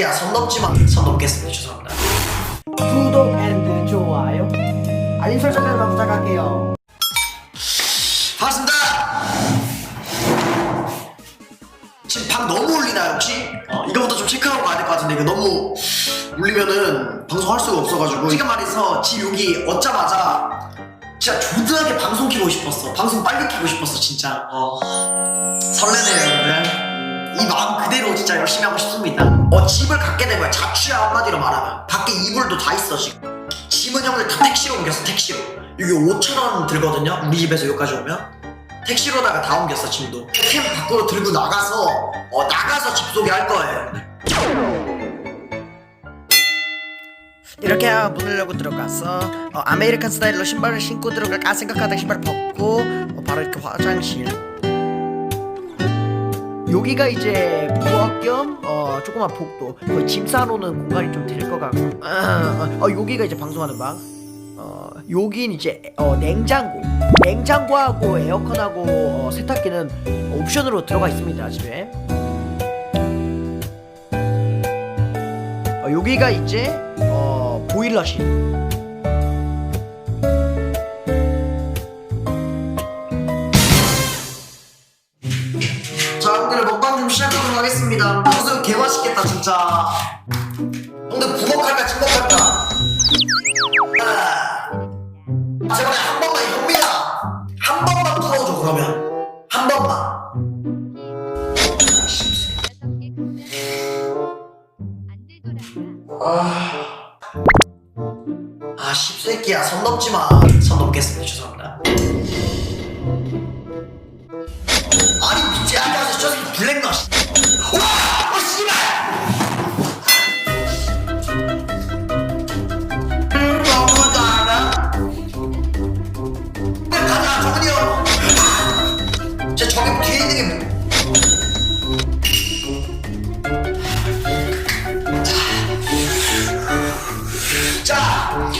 야, 선 넘지만 선 넘겠습니다. 죄송합니다. 구독 앤 좋아요 알림 설정까지 부탁할게요 반갑습니다. 지금 방 너무 울리나요 혹시? 어, 이거부터 좀 체크하고 가야 될 것 같은데 이거 너무 울리면은 방송할 수가 없어가지고 지금 말해서 집 여기 얻자마자 진짜 조드하게 방송 키고 싶었어. 방송 빨리 키고 싶었어 진짜. 어, 설레네요 여러분들. 이 마음 그대로 진짜 열심히 하고 싶습니다. 어 집을 갖게 된 거야. 자취야 한마디로 말하면 밖에 이불도 다 있어 지금. 짐은 형들 다 택시로 옮겼어 택시로. 여기 5천 원 들거든요. 우리 집에서 여기까지 오면. 택시로다가 다 옮겼어 짐도 캠 밖으로 들고 나가서 어 나가서 집 소개할 거예요. 이렇게 하고 문을 열고 들어가서 어, 아메리칸 스타일로 신발을 신고 들어갈까 생각하다가 신발을 벗고 어, 바로 이렇게 화장실 여기가 이제 부엌 겸 어, 조그만 복도. 거의 짐 싸놓는 공간이 좀 될 것 같고. 어, 여기가 이제 방송하는 방. 어, 여긴 이제 어, 냉장고. 냉장고하고 에어컨하고 어, 세탁기는 옵션으로 들어가 있습니다 집에. 어, 여기가 이제 어, 보일러실 형들 먹방 좀 시작하도록 하겠습니다. 무슨 개 맛있겠다 진짜. 형들 부먹할까 찍먹할까? 아, 제발 한 번만 형민아. 한 번만 풀어줘 그러면. 한 번만. 아, 아 씹새끼야. 선 넘지 마. 선 넘겠습니다. 죄송합니다 job